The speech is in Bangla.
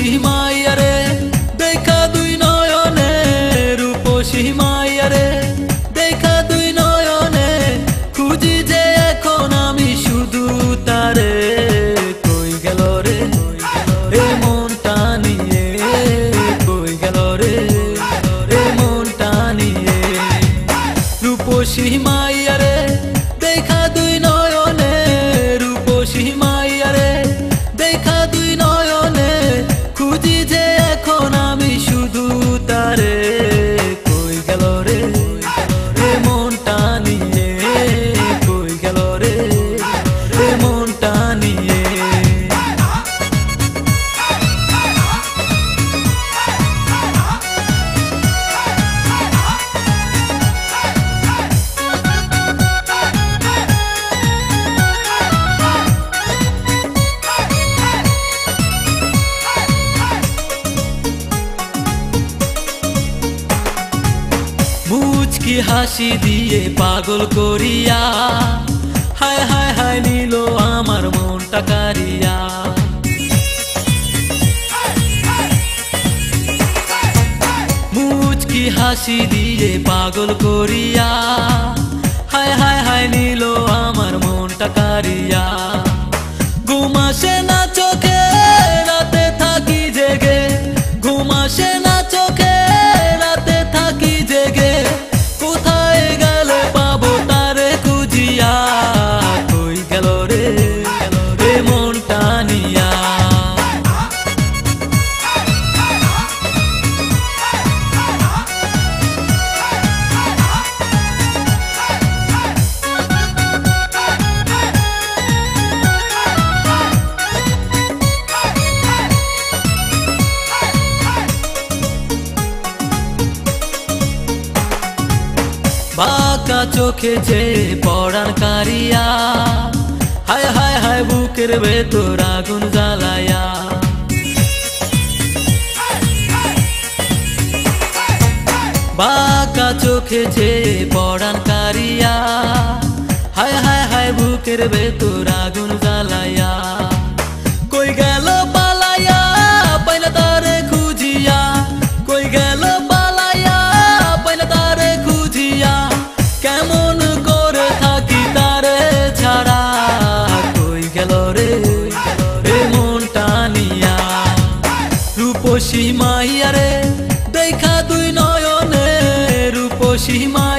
রূপসী মাইয়ারে দেখা দুই নয়নে রূপসী মুচকি হাসি দিয়ে পাগল করিয়া। হায় হায় হায় নিল আমার মনটা কারিয়া। মুচকি হাসি দিয়ে পাগল করিয়া। হায় হায় হায় নিল আমার মনটা কারিয়া। বাঁকা চোখে যে পড়ান কারিয়া। হায় হায় হায় বুকের ভেতর আগুন জ্বালায়া বাঁকা চোখে যে পড়ান কারিয়া। হায় হায় হায় বুকের ভেতর আগুন জ্বালায়া রূপসী মাইয়ারে দেখা দুই নয়নে রূপসী মা